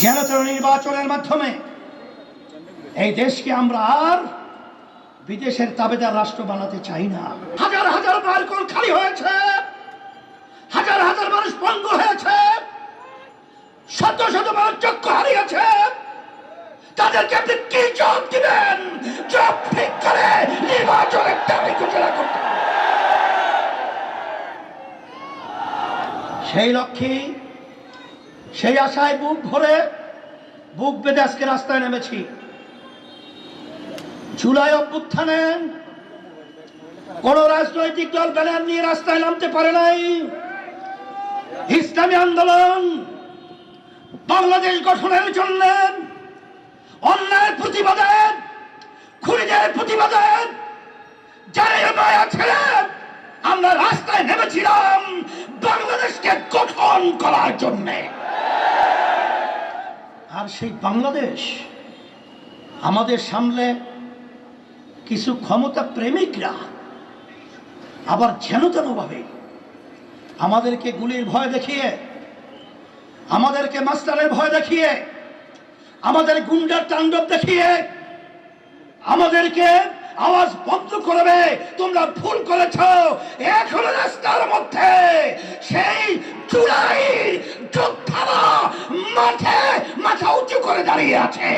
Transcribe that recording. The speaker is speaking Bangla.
তেন নির্বাচনের মাধ্যমে, এই দেশকে আমরা আর বিদেশের তাবেদার রাষ্ট্র বানাতে চাই না। হাজার হাজার বারকল খালি হয়েছে, হাজার হাজার মানুষ পঙ্গু হয়েছে, শত শত মানুষ চক্ষু হারিয়েছে। তাদেরকে আপনি কি জব দিবেন? জব ঠিক করে নির্বাচনের দাবি ঘোষণা করতে সেই লক্ষ্যে সেই আশায় বুক ভরে, বুক বেঁধে আজকে রাস্তায় নেমেছি। জুলাই অভ্যুত্থানে কোন রাজনৈতিক দল ব্যানার নিয়ে রাস্তায় নামতে পারে নাই। ইসলামী আন্দোলন বাংলাদেশ গঠনের জন্য অন্যায়ের প্রতিবাদে, খুনিদের প্রতিবাদে যারা মায়া আমরা রাস্তায় নেমেছিলাম বাংলাদেশকে গঠন করার জন্যে। আর সেই বাংলাদেশ আমাদের সামনে কিছু ক্ষমতা প্রেমিকরা আবার যেন তেনভাবে আমাদেরকে গুলির ভয় দেখিয়ে, আমাদেরকে মাস্টারের ভয় দেখিয়ে, আমাদের গুন্ডার তাণ্ডব দেখিয়ে, আমাদেরকে আওয়াজ বন্ধ করবে। তোমরা ভুল করেছ। এখনও রাস্তার মধ্যে সেই চূড়াই মাথা উঁচু করে দাঁড়িয়ে আছে।